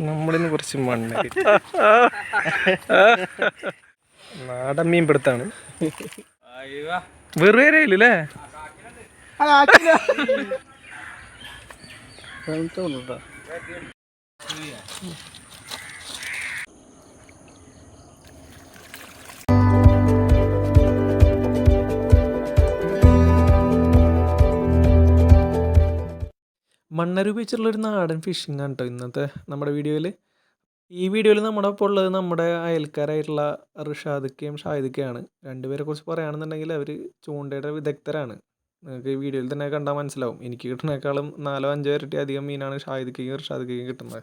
നമ്മളിന്ന് കുറച്ച് മണ്ണ് നാടൻ മീൻ പിടുത്താണ്. വെറുതെ ഇല്ലല്ലേ മണ്ണര ഒരു നാടൻ ഫിഷിംഗ് ആണ് കേട്ടോ ഇന്നത്തെ നമ്മുടെ വീഡിയോയിൽ ഈ വീഡിയോയിൽ നമ്മുടെ ഒപ്പം ഉള്ളത് നമ്മുടെ അയൽക്കാരായിട്ടുള്ള ഋഷാദിക്കയും ഷാഹിദിക്കയാണ്. രണ്ടുപേരെ കുറിച്ച് പറയുകയാണെന്നുണ്ടെങ്കിൽ അവർ ചൂണ്ടയുടെ വിദഗ്ധരാണ്. നിങ്ങൾക്ക് ഈ വീഡിയോയിൽ തന്നെ കണ്ടാൽ മനസ്സിലാവും. എനിക്ക് കിട്ടുന്നേക്കാളും നാലോ അഞ്ചോ ഇരട്ടി അധികം മീനാണ് ഷാഹിദിക്കയും ഋഷാദിക്കയും കിട്ടുന്നത്.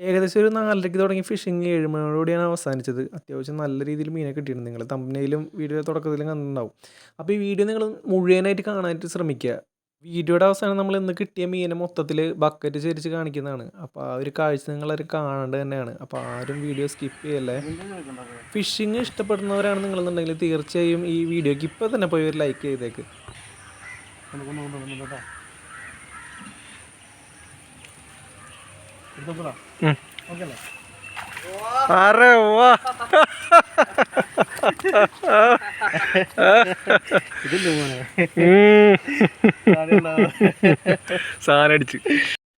ഏകദേശം ഒരു നാലരയ്ക്ക് തുടങ്ങി ഫിഷിംഗ് ഏഴ് മണിയോടുകൂടിയാണ് അവസാനിച്ചത്. അത്യാവശ്യം നല്ല രീതിയിൽ മീനെ കിട്ടിയിട്ടുണ്ട്. നിങ്ങൾ തമ്പനയിലും വീഡിയോ തുടക്കത്തിലും കണ്ടിട്ടുണ്ടാവും. അപ്പോൾ ഈ വീഡിയോ നിങ്ങൾ മുഴുവനായിട്ട് കാണാനായിട്ട് ശ്രമിക്കുക. വീഡിയോയുടെ അവസാനം നമ്മൾ ഇന്ന് കിട്ടിയ മീനെ മൊത്തത്തിൽ ബക്കറ്റ് ചരിച്ച് കാണിക്കുന്നതാണ്. അപ്പോൾ ആ ഒരു കാഴ്ച നിങ്ങൾ നിങ്ങളൊരു കാണേണ്ടത് തന്നെയാണ്. അപ്പോൾ ആരും വീഡിയോ സ്കിപ്പ് ചെയ്യല്ലേ? ഫിഷിങ് ഇഷ്ടപ്പെടുന്നവരാണ് നിങ്ങളെന്നുണ്ടെങ്കിൽ തീർച്ചയായും ഈ വീഡിയോക്ക് ഇപ്പോൾ തന്നെ പോയി ഒരു ലൈക്ക് ചെയ്തേക്ക്. അറേ വാ. സാധനം അടിച്ച്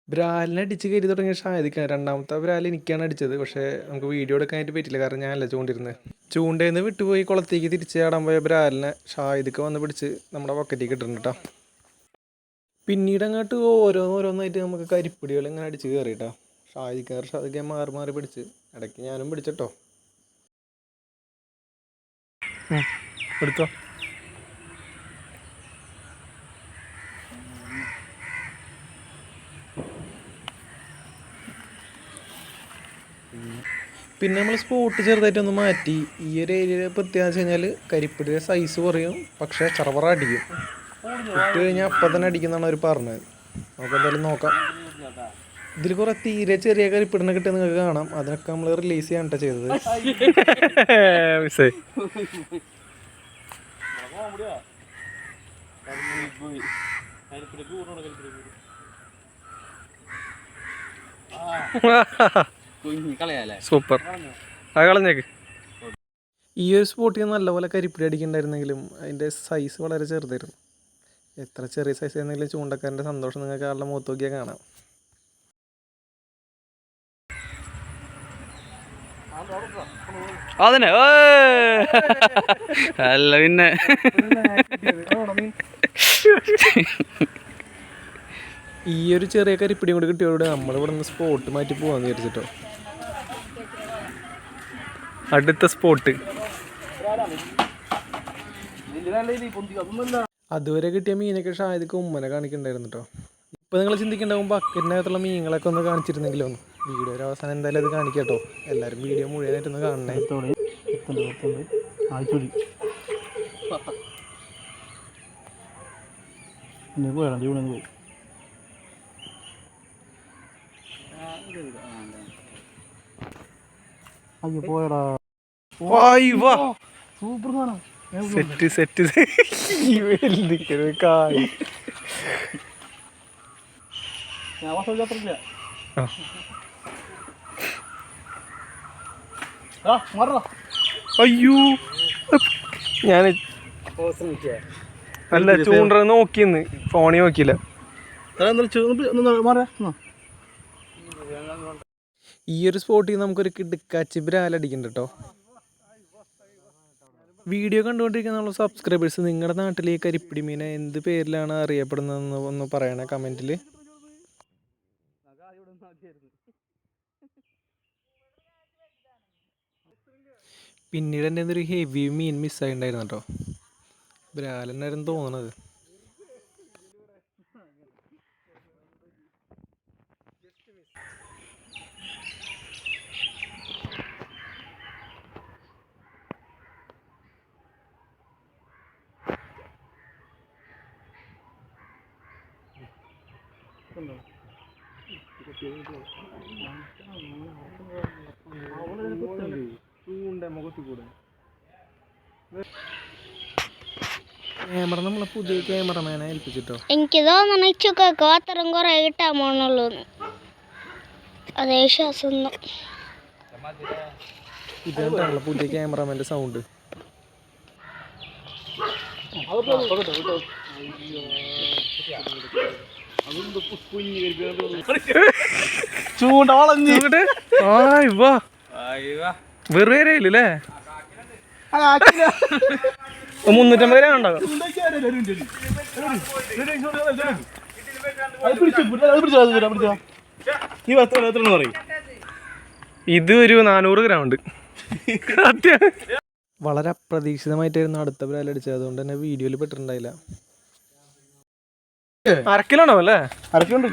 ബ്രാലിനെ അടിച്ച് കയറി തുടങ്ങിയ ഷാദിക്കാണ് രണ്ടാമത്തെ ബ്രാൽ എനിക്കാണ് അടിച്ചത്. പക്ഷേ നമുക്ക് വീഡിയോ എടുക്കാനായിട്ട് പറ്റില്ല കാരണം ഞാനല്ല ചൂണ്ടിരുന്നത്. ചൂണ്ടയിൽ നിന്ന് വിട്ടുപോയി കുളത്തേക്ക് തിരിച്ച് ചാടാൻ പോയ ബ്രാലിനെ ഷാദിക്ക് വന്ന് പിടിച്ച് നമ്മുടെ പോക്കറ്റിലേക്ക് ഇട്ടിട്ടുണ്ട് കേട്ടോ പിന്നീട് അങ്ങോട്ട് ഓരോന്നോരോന്നായിട്ട് നമുക്ക് കരിപ്പിടികൾ ഇങ്ങനെ അടിച്ച് കയറിയിട്ടാ ഷാദിക്കാർ ഷാദിക്കാൻ മാറി മാറി പിടിച്ച്. ഇടയ്ക്ക് ഞാനും പിടിച്ചിട്ടോ. എടുത്തോ. പിന്നെ നമ്മൾ സ്പോട്ട് ചെറുതായിട്ടൊന്ന് മാറ്റി. ഈ ഒരു ഏരിയയിലെ പ്രത്യേകത വെച്ച് കഴിഞ്ഞാൽ കരിപ്പിടിയുടെ സൈസ് കുറയും പക്ഷേ ചറവറ അടിക്കും. ഇട്ട് കഴിഞ്ഞാൽ അപ്പം തന്നെ അടിക്കുന്നതാണ് അവർ പറഞ്ഞത്. നമുക്ക് എന്തായാലും നോക്കാം. ഇതിൽ കുറെ തീരെ ചെറിയ കരിപ്പിടിനെ കിട്ടിയ നിങ്ങൾക്ക് കാണാം. അതിനൊക്കെ നമ്മൾ റിലീസ് ചെയ്യാൻ ചെയ്തത്. സൂപ്പർ. ആ കളഞ്ഞേക്ക്. ഈ ഒരു സ്പോട്ടിൽ നല്ലപോലെ കരിപ്പിടി അടിക്കണ്ടായിരുന്നെങ്കിലും അതിന്റെ സൈസ് വളരെ ചെറുതായിരുന്നു. എത്ര ചെറിയ സൈസ് ആയിരുന്നെങ്കിലും ചൂണ്ടക്കാരന്റെ സന്തോഷം നിങ്ങൾക്ക് ആളുടെ മുഖത്ത് നോക്കിയാൽ കാണാം. അതന്നെ അല്ല പിന്നെ. ഈ ഒരു ചെറിയ കരിപ്പിടിയും കൂടി കിട്ടിയോടെ നമ്മൾ ഇവിടെ നിന്ന് സ്പോട്ട് മാറ്റി പോവാന്ന് വിചാരിച്ചിട്ടോ. അടുത്ത സ്പോട്ട് അതുവരെ കിട്ടിയ മീനൊക്കെ ഷായതൊക്കെ ഉമ്മനെ കാണിക്കണ്ടായിരുന്നു കേട്ടോ ഇപ്പൊ നിങ്ങൾ ചിന്തിക്കണ്ടാവും ബക്കറ്റിനകത്തുള്ള മീനുകളൊക്കെ ഒന്ന് കാണിച്ചിരുന്നെങ്കിലോ ഒന്ന് വീഡിയോ ഒരു അവസാനം എന്തായാലും അത് കാണിക്കട്ടോ. എല്ലാവരും വീഡിയോ മുഴുവനായിട്ടൊന്ന് കാണണേ. അയ്യോ പോയടാ സൂപ്പർ സെറ്റ് സെറ്റ്. നിൽക്കുന്നത് കായ്. ഞാൻ ആ. ആ മാറടാ അയ്യോ. ഞാൻ അല്ല ചൂണ്ട നോക്കിന്ന് ഫോണിൽ നോക്കിയില്ല. ഈ ഒരു സ്പോട്ടിൽ നമുക്കൊരു കിടുക്കാച്ചി ബ്രാലടിക്കുന്നുണ്ട് കേട്ടോ. വീഡിയോ കണ്ടുകൊണ്ടിരിക്കുന്ന നമ്മൾ സബ്സ്ക്രൈബേഴ്സ് നിങ്ങളുടെ നാട്ടിലേക്ക് ഈ കരിപ്പിടി മീനെ എന്ത് പേരിലാണ് അറിയപ്പെടുന്നതെന്ന് ഒന്ന് പറയണേ കമന്റിൽ പിന്നീട് എന്റെ ഒരു ഹെവി മീൻ മിസ്സായിട്ടുണ്ടായിരുന്നു കേട്ടോ. ബ്രാലെന്നായിരുന്നു തോന്നണത്. ക്യാമറ നമ്മളെ പുതിയ ക്യാമറമാനെ ഏൽപ്പിച്ചിട്ടോ എനിക്ക് തോന്നണ ഇച്ചൊക്കെ അത്തരം കുറെ കിട്ടാൻ പോണുള്ളൂ അതേ ശ്വാസം ഇതാണ് പുതിയ ക്യാമറമാന്റെ സൗണ്ട് ചൂണ്ട. ആയി വാ. വെറുതെ ഇല്ലേ മുന്നൂറ്റമ്പത് രൂപ ഉണ്ടാകും എത്ര പറയും. ഇത് ഒരു നാനൂറ് ഗ്രാം ഉണ്ട്. വളരെ അപ്രതീക്ഷിതമായിട്ടായിരുന്നു അടുത്ത ബ്രാലടിച്ചത് അതുകൊണ്ട് തന്നെ വീഡിയോയിൽ പെട്ടിട്ടുണ്ടായില്ല. അരക്കിലാണോ അല്ലേ? അരക്കുണ്ട്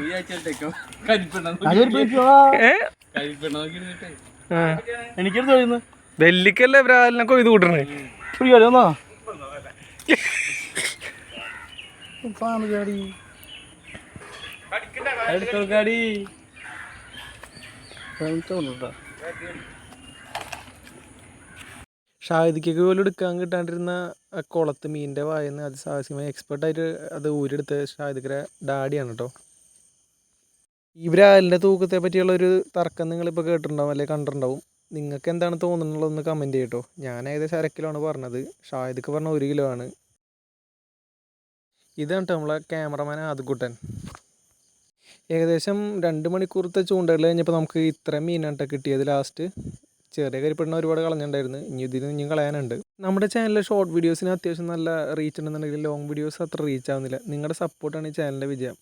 എനിക്കെടുത്ത് കളിയുന്നു വെല്ലിക്കല്ലേ ബ്രാലിനെ കൊയ്ത് കൂട്ടണേ? സാധനം ചാടി എടുത്തോക്കാടി. ഷാഹിദിക്കൊക്കെ പോലും എടുക്കാൻ കിട്ടാണ്ടിരുന്ന കുളത്ത് മീനിന്റെ വായന്ന് അത് സാഹസികമായി എക്സ്പെർട്ടായിട്ട് അത് ഊരെടുത്ത ഷാഹിദിക്കരെ ഡാഡിയാണ് കേട്ടോ ഈ ബ്രാലിന്റെ തൂക്കത്തെ പറ്റിയുള്ള ഒരു തർക്കം നിങ്ങളിപ്പോൾ കേട്ടിട്ടുണ്ടാവും അല്ലെങ്കിൽ കണ്ടിട്ടുണ്ടാവും. നിങ്ങൾക്ക് എന്താണ് തോന്നുന്നുള്ളതെന്ന് കമന്റ് ചെയ്യട്ടോ. ഞാൻ ഏകദേശം അര കിലോ ആണ് പറഞ്ഞത്. ഷാഹിദ്ക്ക് പറഞ്ഞ ഒരു കിലോ ആണ്. ഇതാണ് നമ്മളെ ക്യാമറമാൻ ആദ്യക്കുട്ടൻ. ഏകദേശം രണ്ട് മണിക്കൂറത്തെ ചൂണ്ടകൾ കഴിഞ്ഞപ്പോൾ നമുക്ക് ഇത്ര മീനാണ് ട്ടോ കിട്ടിയത് ലാസ്റ്റ് ചെറിയ കരിപ്പെണ്ണ ഒരുപാട് കളഞ്ഞിട്ടുണ്ടായിരുന്നു. ഇനി ഇതിന് ഇനിയും കളയാനുണ്ട്. നമ്മുടെ ചാനലിലെ ഷോർട്ട് വീഡിയോസിന് അത്യാവശ്യം നല്ല റീച്ച് ഉണ്ടെന്നുണ്ടെങ്കിൽ ലോങ് വീഡിയോസ് അത്ര റീച്ച് ആവുന്നില്ല. നിങ്ങളുടെ സപ്പോർട്ടാണ് ഈ ചാനലിന്റെ വിജയം.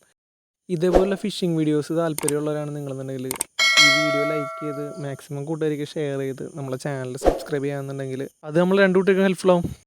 ഇതേപോലുള്ള ഫിഷിംഗ് വീഡിയോസ് താല്പര്യമുള്ളവരാണ് നിങ്ങളെന്നുണ്ടെങ്കിൽ ഈ വീഡിയോ ലൈക്ക് ചെയ്ത് മാക്സിമം കൂട്ടുകാർക്ക് ഷെയർ ചെയ്ത് നമ്മളെ ചാനൽ സബ്സ്ക്രൈബ് ചെയ്യാന്നുണ്ടെങ്കിൽ അത് നമ്മൾ രണ്ടു കുട്ടികൾക്ക് ഹെൽപ്ഫുൾ ആവും.